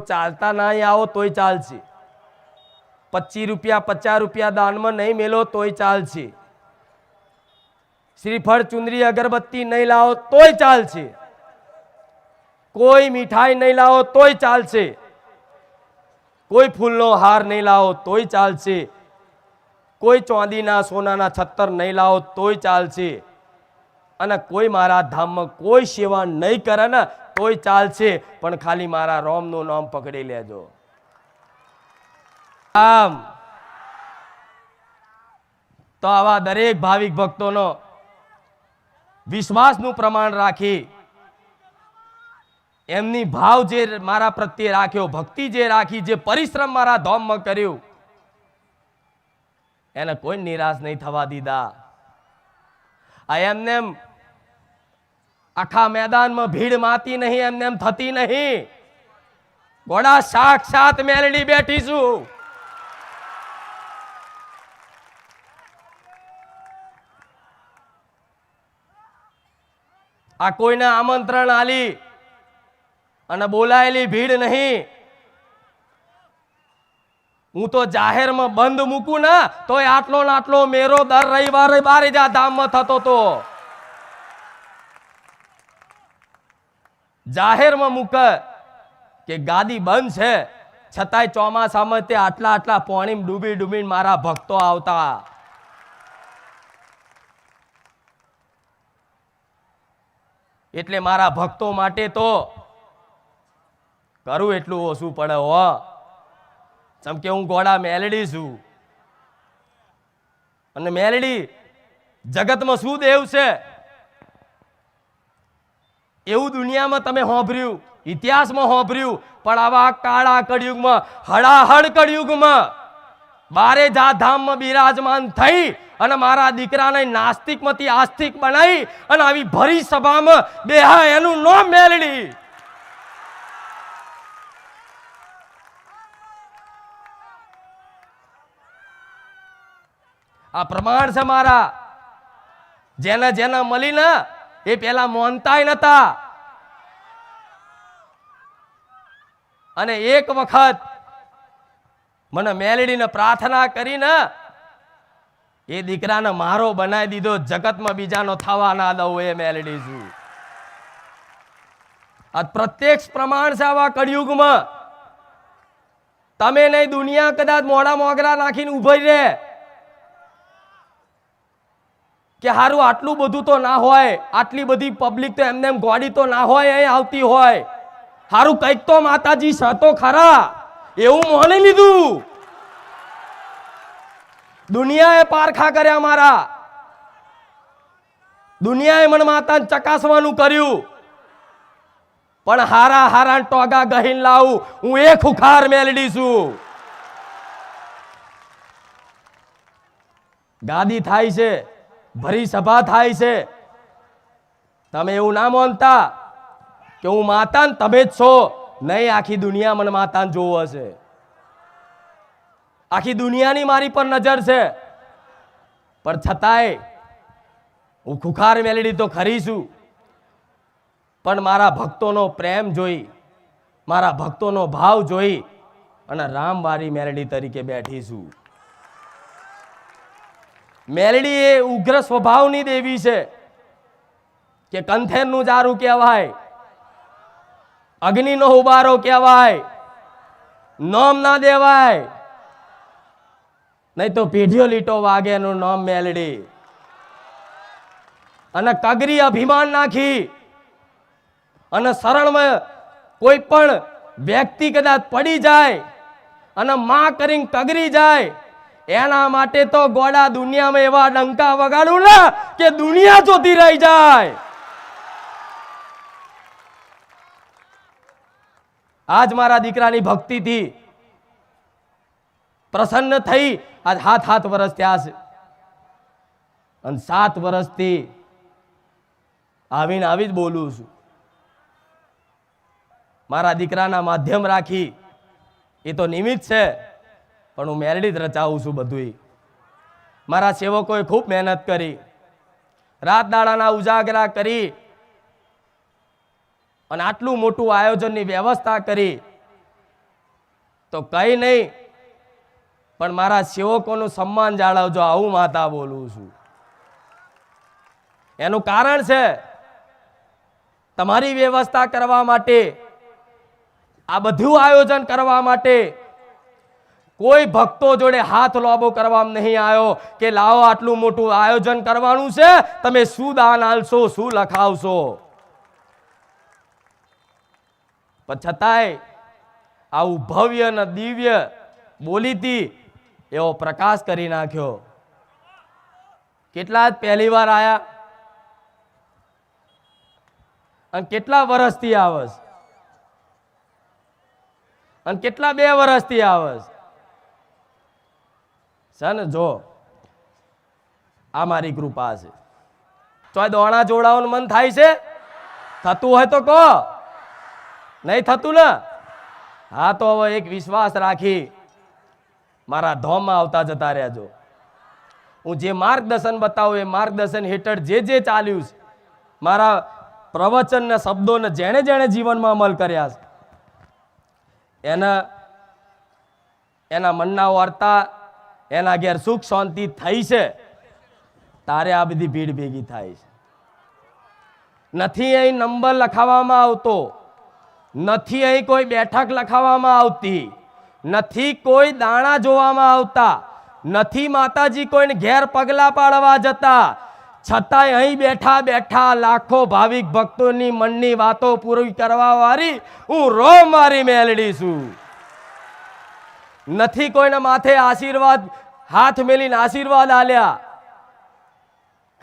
ચાલતા ના આવો તોય ચાલશે. પચીસ રૂપિયા, પચાસ રૂપિયા દાનમાં નહીં મેલો તોય ચાલશે. શ્રીફળ ચુંદરી અગરબત્તી નહીં લાવો તોય ચાલશે. કોઈ મીઠાઈ નહીં લાવો તોય ચાલશે. કોઈ ફૂલનો હાર નહીં લાવો તોય ચાલશે. કોઈ ચાંદીના, સોનાના છત્તર નહીં લાવો તોય ચાલશે. અને કોઈ મારા ધામમાં કોઈ સેવા નહીં કરે ને તોય ચાલશે, પણ ખાલી મારા રોમનું નામ પકડી લેજો. આમ. તો આવા દરેક ભાવિક ભક્તોનો વિશ્વાસનું પ્રમાણ રાખી, એમની ભાવ જે મારા પ્રત્યે રાખ્યો, ભક્તિ જે રાખી, જે પરિશ્રમ મારા ધોમમાં કર્યું, એને કોઈ નિરાશ નહીં થવા દીધા. આ એમને એમ આખા મેદાનમાં ભીડ માતી નહીં, એમને એમ થતી નહીં. ઘોડા સાક્ષાત મેલડી બેઠી છું. આ કોઈને આમંત્રણ આલી અને બોલાયેલી ભીડ નહીં. હું તો જાહેરમાં બંધ મૂકું ને, તોય આટલો ને આટલો મેરો દર રવિવારે બારે જા ધામમાં થતો તો. જાહેરમાં મૂક કે ગાદી બંધ છે. છતાંય ચોમાસામાં તે આટલા આટલા પોણીમાં ડૂબી ડૂબીને મારા ભક્તો આવતા. એટલે મારા ભક્તો માટે તો કરું એટલું ઓછું પડે હો. જેમ કે હું ઘોડા મેલડી છું. અને મેલડી જગતમાં શું દેવ છે? એવું દુનિયામાં તમે હોંભર્યું, ઇતિહાસમાં હોંભર્યું, પણ આવા કાળા કળિયુગમાં, હળાહળ કળિયુગમાં, બારે ધામમાં બિરાજમાન થઈ અને મારા દીકરાને નાસ્તિકમાંથી આસ્તિક બનાવી અને આવી ભરી સભામાં બેહા એનું નામ મેલડી આ પ્રમાણ છે મારા. જેને જેને મળી ને એ પેલા મોનતાય નતા. અને એક વખત મને મેલડીને પ્રાર્થના કરીને એ દીકરાને મારો બનાવી દીધો, જગતમાં બીજાનો થવા ના દઉં એ મેલડી છું આ પ્રત્યક્ષ પ્રમાણ છે આવા કળિયુગમાં. તમે નહીં દુનિયા કદાચ મોડા મોગરા નાખીને ઉભરી રહે. કે હારું, આટલું બધું તો ના હોય, આટલી બધી પબ્લિક તો એમને એમ ગોડી તો ના હોય, અહીં આવતી હોય. હારું, કંઈક તો માતાજી સતો ખરા. એવું મોની લીધું. દુનિયાએ પારખા કર્યા મારા. દુનિયાએ મને માતાને ચકાસવાનું કર્યું. પણ હારા હારા ટોગા ગહીન લાવું, હું એ ખુખાર મેલડી છું. ગાદી થાય છે. ભરી સભા થાય છે. તમે એવું ના માનતા કે હું માતા ને તમે જ છો. નહીં, આખી દુનિયા મને માતાને જોવો હશે. આખી દુનિયાની મારી પર નજર છે. પણ છતાંય હું ખુખાર મેલડી તો ખરી છું. પણ મારા ભક્તોનો પ્રેમ જોઈ, મારા ભક્તોનો ભાવ જોઈ અને રામવારી મેલડી તરીકે બેઠી છું. મેલડી એ ઉગ્ર સ્વભાવની દેવી છે કે કંથેરનું જારું કહેવાય, અગ્નિનો ઉબારો કહેવાય, નોમ ના દેવાય. નહીં તો પેઢીઓ લીટો વાગે એનું નામ મેલડી. અને કગરી અભિમાન નાખી. અને શરણમાં કોઈ પણ વ્યક્તિ કદાચ પડી જાય અને માં કરીને કગરી જાય એના માટે તો ગોડા દુનિયામાં એવા ડંકા વગાડું ને કે દુનિયા જોતી રહી જાય. આજ મારા દીકરાની ભક્તિથી પ્રસન્ન થઈ. આજ હાથ હાથ વર્ષ થયા છે. અને સાત વર્ષથી આવીને આવી જ બોલું છું. મારા દીકરાના માધ્યમ રાખી એ તો નિમિત્ત છે. પણ હું મેરડી જ રચાવું છું બધું મારા સેવકોએ ખૂબ મહેનત કરી. રાત દાડાના ઉજાગરા કરી. અને આટલું મોટું આયોજનની વ્યવસ્થા કરી. તો કંઈ નહીં, પણ મારા સેવકોનું સન્માન જાળવજો, આવું માતા બોલું છું. એનું કારણ છે, તમારી વ્યવસ્થા કરવા માટે, આ બધું આયોજન કરવા માટે કોઈ ભક્તો જોડે હાથ લોબો કરવા નહીં આવ્યો કે લાવો આટલું મોટું આયોજન કરવાનું છે, તમે શું દાન આલશો, શું લખાવશો? પણ છતાંય આવું ભવ્ય અને દિવ્ય બોલીતી એવો પ્રકાશ કરી નાખ્યો. કેટલા જ પહેલી વાર આયા. અને કેટલા વર્ષથી આવસ અને કેટલા બે વર્ષથી આવસ છે ને જો, આ મારી કૃપા છે. ચોય દોણા જોડાવાનું મન થાય છે? થતું હોય તો કહો. નહીં થતું ને? હા, તો હવે એક વિશ્વાસ રાખી મારા ધોમમાં આવતા જતા રહેજો. હું જે માર્ગદર્શન બતાવું, એ માર્ગદર્શન હેઠળ જે જે ચાલ્યું છે, મારા પ્રવચનના શબ્દોને જેણે જેણે જીવનમાં અમલ કર્યા છે, એના એના મનના વર્તા એના ઘેર સુખ શાંતિ થઈ છે. તારે આ બધી ભીડ ભેગી થાય છે. નથી અહીં નંબર લખાવવામાં આવતો. નથી અહીં કોઈ બેઠક લખાવવામાં આવતી. નથી કોઈ દાણા જોવામાં આવતા. નથી માતાજી કોઈને ઘેર પગલા પાડવા જતા. છતાંય અહીં બેઠા બેઠા લાખો ભાવિક ભક્તોની મનની વાતો પૂરી કરવા વાળી હું રો મારી મેલડી છું. નથી કોઈના માથે આશીર્વાદ, હાથ મેલીને આશીર્વાદ આલ્યા.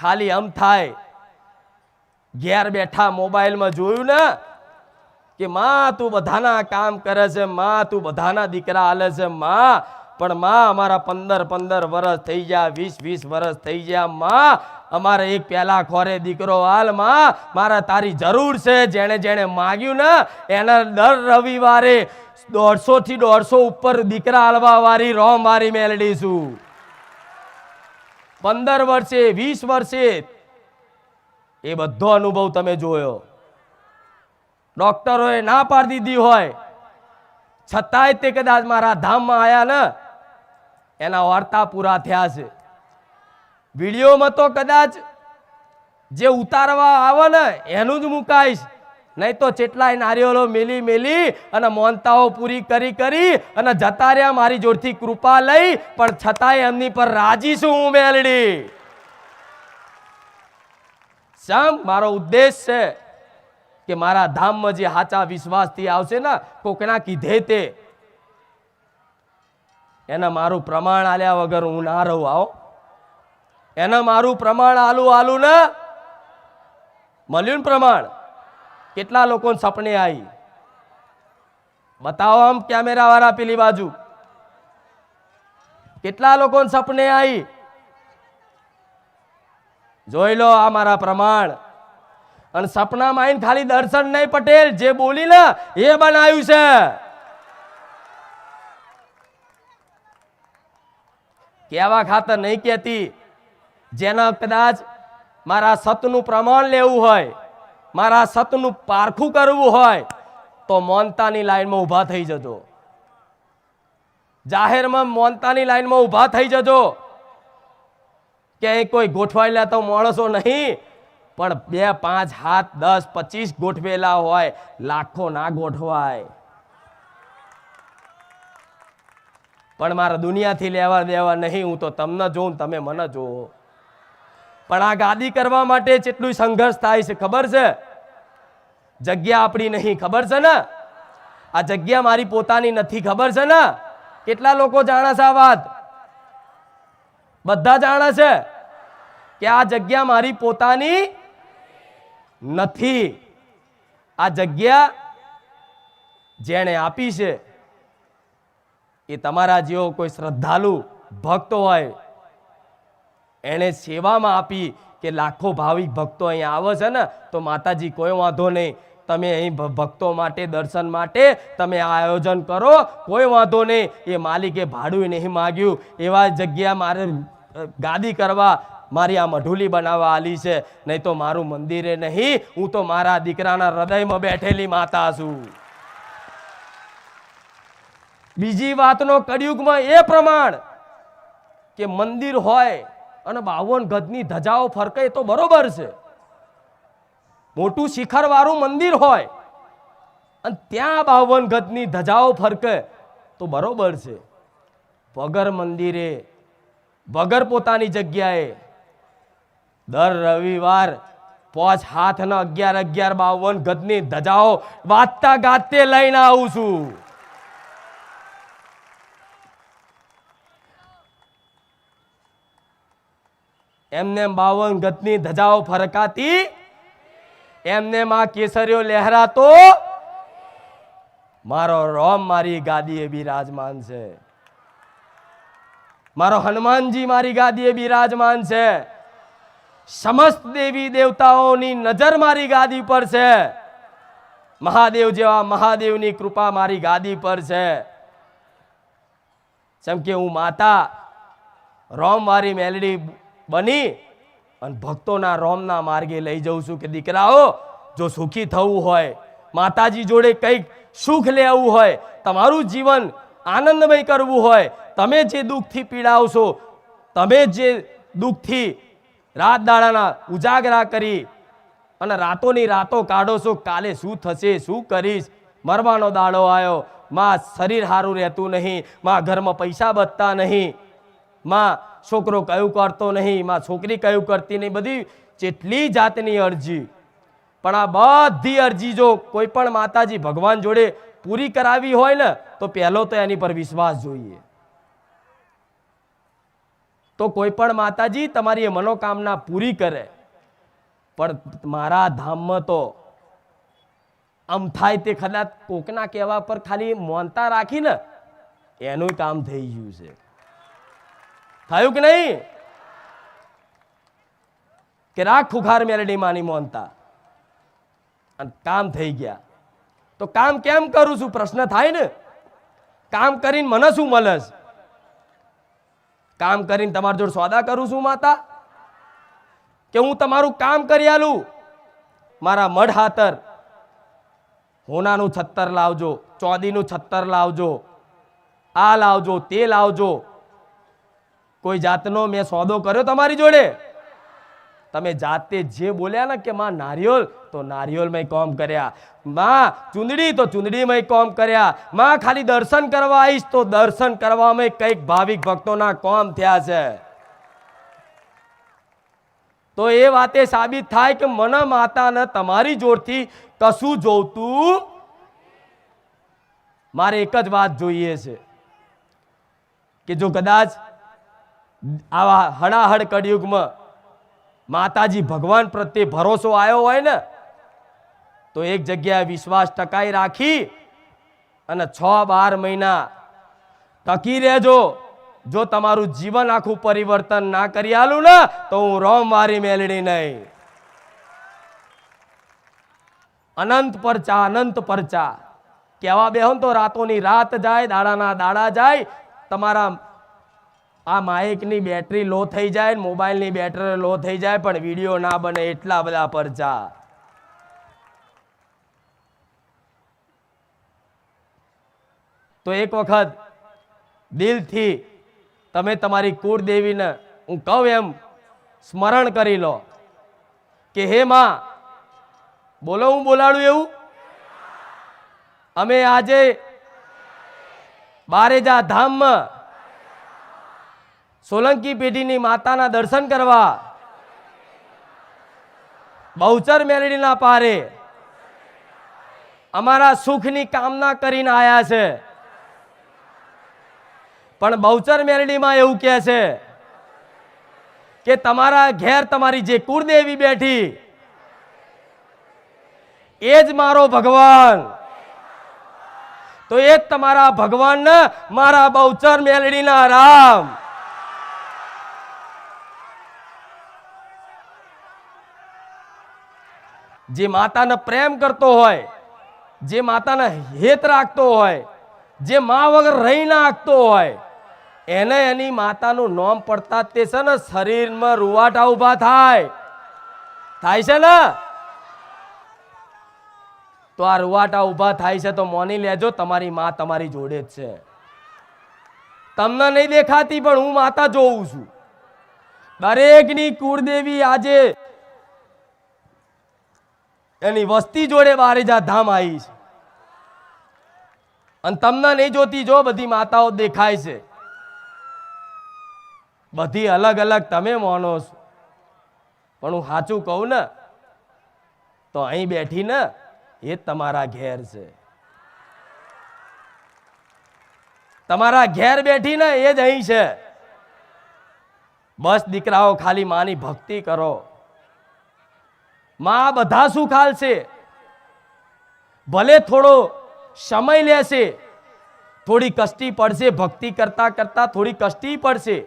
ખાલી આમ થાય. ઘેર બેઠા મોબાઈલમાં જોયું ને કે, માં, તું બધાના કામ કરે છે, માં, તું બધાના દીકરા આલે છે, માં પણ માં અમારા પંદર પંદર વર્ષ થઈ ગયા, વીસ વીસ વર્ષ થઈ ગયા. માં, અમારે એક પહેલા ખોરે દીકરો હાલ, માં, મારા તારી જરૂર છે. જેણે જેણે માગ્યું ને, એના દર રવિવારે દોઢસો થી દોઢસો ઉપર દીકરા હાલવા વાળી રોમ વાળી મેલડી પંદર વર્ષે, વીસ વર્ષે એ બધો અનુભવ તમે જોયો. ડોક્ટરોએ ના પાડી દીધી હોય. છતાંય તે કદાચ મારા ધામમાં આવ્યા ને એના વાર્તા પૂરા થયા છે. વિડીયોમાં તો કદાચ જે ઉતારવા આવે ને, એનું જ મુકાઈશ. નહીં તો જેટલાય નારિયેળો મેલી મેલી અને મોનતાઓ પૂરી કરી કરી અને જતા રહ્યા મારી જોડથી કૃપા લઈ, પણ છતાંય એમની પર રાજી છું હું મેલડી. સમ મારો ઉદ્દેશ છે કે મારા ધામમાં જે સાચા વિશ્વાસથી આવશે ને, કોકના કીધે તે એને મારું પ્રમાણ આલ્યા વગર હું ના રહું, આવો. એને મારું પ્રમાણ આલું આલું ને મળ્યું પ્રમાણ. કેટલા લોકોને સપને આવી. બતાવો આમ કેમેરાવાળા પેલી બાજુ. કેટલા લોકોને સપને આવી. જોઈ લો આ મારા પ્રમાણ. અને સપનામાં આવીને ખાલી દર્શન નહીં પટેલ, જે બોલી ને એ બનાવ્યું છે. કહેવા ખાતર નહીં કહેતી, જેના કદાચ મારા સતનું પ્રમાણ લેવું હોય, મારા સતનું પારખું કરવું હોય, તો મોનતાની લાઈનમાં ઊભા થઈ જજો. જાહેરમાં મોનતાની લાઈનમાં ઊભા થઈ જજો. કે કોઈ ગોઠવાયેલા તો માણસો નહીં, પણ બે, પાંચ હાથ દસ, પચીસ ગોઠવેલા હોય, લાખો ના ગોઠવાય. પણ મારા દુનિયાથી લેવા દેવા નહીં, હું તો તમને જોઉં તમે મને જોવો પણ આ ગાદી કરવા માટે જેટલું સંઘર્ષ થાય છે, ખબર છે? જગ્યા આપણી નહીં, ખબર છે ને? આ જગ્યા મારી પોતાની નથી, ખબર છે ને? કેટલા લોકો જાણે છે આ વાત? બધા જાણે છે કે આ જગ્યા મારી પોતાની નથી. આ જગ્યા જેણે આપી છે. એ તમારા જેવો કોઈ શ્રદ્ધાળુ ભક્ત હોય, એણે સેવામાં આપી કે લાખો ભાવિક ભક્તો અહીં આવે છે ને, તો માતાજી કોઈ વાંધો નહીં. તમે અહીં ભક્તો માટે, દર્શન માટે તમે આ આયોજન કરો, કોઈ વાંધો નહીં. એ માલિકે ભાડું નહીં માગ્યું. એવા જગ્યા મારે ગાદી કરવા મારી આ મઢુલી બનાવવા આલી છે. નહીં તો મારું મંદિરે નહીં, હું તો મારા દીકરાના હૃદયમાં બેઠેલી માતા છું. બીજી વાતનો કળિયુગમાં એ પ્રમાણ કે મંદિર હોય અને બાવન ગજની ધજાઓ ફરકે તો બરોબર છે. મોટું શિખરવાળું મંદિર હોય અને ત્યાં બાવન ગજની ધજાઓ ફરકે તો બરોબર છે. વગર મંદિરે, વગર પોતાની જગ્યાએ દર રવિવાર પોચ હાથના અગિયાર અગિયાર બાવન ગજની ધજાઓ વાતતા ગાતે લઈને આવું છું. એમને બાવન ગતની ધજાઓ ફરકાતી એમને માં કેસરીઓ લહેરાતો. મારો રોમ મારી ગાદીએ બિરાજમાન છે. મારો હનુમાનજી મારી ગાદીએ બિરાજમાન છે. સમસ્ત દેવી દેવતાઓની નજર મારી ગાદી પર છે. મહાદેવ જેવા મહાદેવની કૃપા મારી ગાદી પર છે. જેમ કે હું માતા, રોમ મારી મેલડી બની અને ભક્તોના રોમના માર્ગે લઈ જઉં છું કે દીકરાઓ, જો સુખી થવું હોય, માતાજી જોડે કંઈક સુખ લેવું હોય, તમારું જીવન આનંદમય કરવું હોય, તમે જે દુઃખથી પીડાવશો, તમે જે દુઃખથી રાત દાડાના ઉજાગરા કરી અને રાતોની રાતો કાઢો છો કાલે શું થશે, શું કરીશ? મરવાનો દાડો આવ્યો. માં શરીર સારું રહેતું નહીં, માં ઘરમાં પૈસા બચતા નહીં, માં છોકરો કયું કરતો નહીં, માં છોકરી કયું કરતી નહીં, બધી જેટલી જાતની અરજી. પણ આ બધી અરજી જો કોઈ પણ માતાજી ભગવાન જોડે પૂરી કરાવી હોય ને, તો પહેલો તો એની પર વિશ્વાસ જોઈએ. તો કોઈ પણ માતાજી તમારી મનોકામના પૂરી કરે. પણ મારા ધામમાં તો આમ થાય તે કદાચ કોકના કહેવા પર ખાલી મોનતા રાખીને એનું કામ થઈ ગયું છે. થયું કે નહીં? કે રાખ ખુખાર મેલડી માની મોનતા. અને કામ થઈ ગયા. તો કામ કેમ કરું છું? પ્રશ્ન થાય ને. કામ કરીને મને શું મળે કામ કરીને તમારા જોડે સોદા કરું છું માતા? કે હું તમારું કામ કરી આલું? મારા મઢ હાતર હોનાનું છત્તર લાવજો, ચોદીનું છત્તર લાવજો, આ લાવજો, તે લાવજો કોઈ જાતનો મેં સોદો કર્યો તમારી જોડે? તમે જાતે જે બોલ્યા ને કે માં નારિયોલ, તો નારિયોલમાં કોમ કર્યા. માં ચુંદડી, તો ચુંદડીમાં કોમ કર્યા. માં ખાલી દર્શન કરવા આવીશ, તો દર્શન કરવામાં કંઈક ભાવિક ભક્તોના કોમ થયા છે. તો એ વાતે સાબિત થાય કે મને માતાને તમારી જોડથી કશું જોતું મારે એક જ વાત જોઈએ છે. કે જો કદાચ આવા હડાહડ કળિયુગમાં માતાજી ભગવાન પ્રત્યે ભરોસો આવ્યો હોય ને, તો એક જગ્યાએ વિશ્વાસ ટકાઈ રાખી અને છ બાર મહિના ટકી રહેજો. જો તમારું જીવન આખું પરિવર્તન ના કરી આલું ને, તો હું રોમ વારી મેલડી નહીં. અનંત પરચા અનંત પરચા. કહેવા બેહો તો રાતોની રાત જાય, દાડાના દાડા જાય, તમારા આ માઇકની બેટરી લો થઈ જાય મોબાઈલની બેટરી લો થઈ જાય, પણ વીડિયો ના બને એટલા બધા પરચા તો એક વખત દિલથી તમે તમારી કુળદેવીને, હું કહું એમ, સ્મરણ કરી લો કે હે માં, બોલો હું બોલાડું એવું? અમે આજે બારેજા ધામમાં સોલંકી પેઢીની માતાના દર્શન કરવા. બહુચર મેલડીના પારે. અમારા સુખની કામના કરીને આયા છે. પણ બહુચર મેલડીમાં એવું કહે છે કે તમારા ઘેર તમારી જે કુળદેવી બેઠી, એ જ મારો ભગવાન. તો એ જ તમારા ભગવાન મારા બહુચર મેલડીના રામ. જે માતાને પ્રેમ કરતો હોય, જે માતાને હેત રાખતો હોય, જે મા વગર રહી નાખતો હોય, એને એની માતાનું નોમ પડતા તે છે ને, શરીરમાં રૂવાટા ઊભા થાય. થાય છે ને? તો આ રૂવાટા ઊભા થાય છે તો મોની લેજો, તમારી મા તમારી જોડે જ છે. તમને નહીં દેખાતી, પણ હું માતા જોઉં છું. દરેકની કુળદેવી આજે એની વસ્તી જોડે બારેજા ધામ આવી છે. અને તમને નહીં જોતી જો બધી માતાઓ દેખાય છે. બધી અલગ અલગ તમે માનો છો. પણ હું સાચું કહું ને, તો અહીં બેઠી ને એ તમારા ઘેર છે. તમારા ઘેર બેઠી ને એ જ અહીં છે. બસ દીકરાઓ ખાલી માની ભક્તિ કરો. માં બધા શું ખાલશે? ભલે થોડો સમય લેશે, થોડી કષ્ટી પડશે, ભક્તિ કરતા કરતા થોડી કષ્ટી પડશે.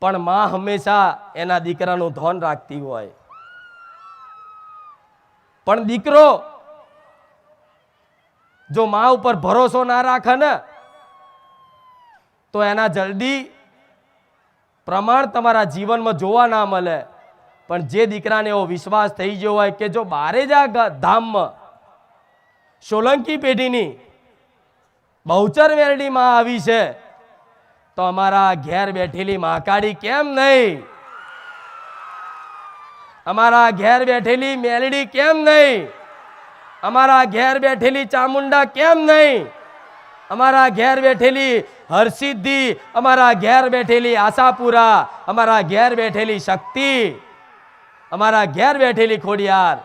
પણ માં હંમેશા એના દીકરાનું ધન રાખતી હોય. પણ દીકરો, જો મા ઉપર ભરોસો ના રાખે ને, તો એના જલ્દી પ્રમાણ તમારા જીવનમાં જોવા ના મળે. પણ જે દીકરાને એવો વિશ્વાસ થઈ ગયો હોય કે જો બારે જ આ ધામમાં સોલંકી પેઢીની બહુચર વેરડીમાં આવી છે, તો અમારા ઘેર બેઠેલી મહાકાળી કેમ નહીં? અમારા ઘેર બેઠેલી મેલડી કેમ નહીં? અમારા ઘેર બેઠેલી ચામુંડા કેમ નહીં? અમારા ઘેર બેઠેલી હરસિદ્ધિ, અમારા ઘેર બેઠેલી આશાપુરા, અમારા ઘેર બેઠેલી શક્તિ અમારા ઘેર બેઠેલી ખોડિયાર,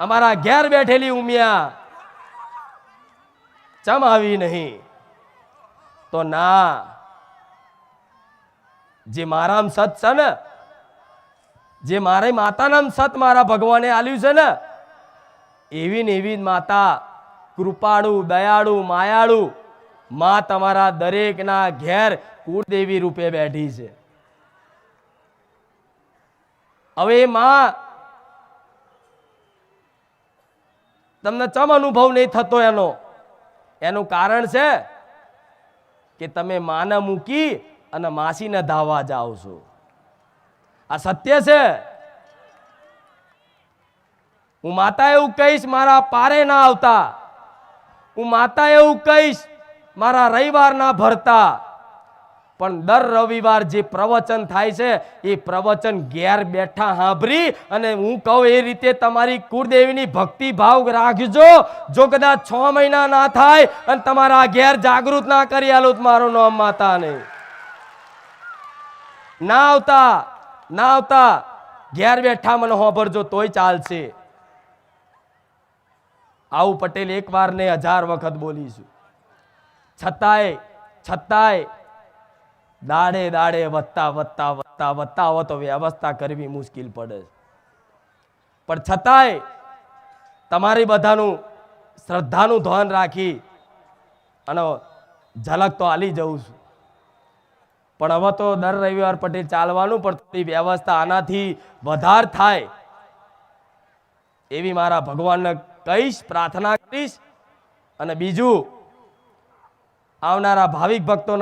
અમારા ઘેર બેઠેલી ઉમિયા. ચમ આવી નહીં? તો ના, જે મારામ સત છે ને, જે મારી માતાનામ સત મારા ભગવાને આલ્યું છે ને, એવી ને એવી માતા, કૃપાળુ, દયાળુ, માયાળુ, માં તમારા દરેકના ઘેર કુળદેવી રૂપે બેઠી છે. હવે માં, તમને ચમ અનુભવ નહીં થતો એનો? એનું કારણ છે કે તમે માને મૂકી અને માસીને ધાવા જાઓ છો. આ સત્ય છે. હું માતા એવું કહીશ, મારા પારે ના આવતા. હું માતા એવું કહીશ, મારા રવિવાર ના ભરતા. પણ દર રવિવાર જે પ્રવચન થાય છે, એ પ્રવચન ઘેર બેઠા સાંભળી અને હું કહું એ રીતે તમારી કુળદેવીની ભક્તિ ભાવ રાખજો. જો કદાચ છ મહિના ના થાય અને તમારા ઘેર જાગૃત ના કરી આલું મારું નામ માતા નહીં. ના આવતા ના આવતા, ઘેર બેઠા મને હોભરજો તોય ચાલશે. આવું પટેલ એક વાર ને હજાર વખત બોલીશું છતાંય છતાંય દાડે દાડે વધતા વધતા વધતા વધતા આવો તો વ્યવસ્થા કરવી મુશ્કેલ પડે પણ છતાંય તમારી બધાનું શ્રદ્ધાનું ધ્યાન રાખી અને ઝલક તો આલી જઉં છું. પણ હવે તો દર રવિવાર પટેલ ચાલવાનું, પણ થોડી વ્યવસ્થા આનાથી વધાર થાય એવી મારા ભગવાનને કહીશ, પ્રાર્થના કરીશ અને બીજું, આવનારા ભાવિક ભક્તોને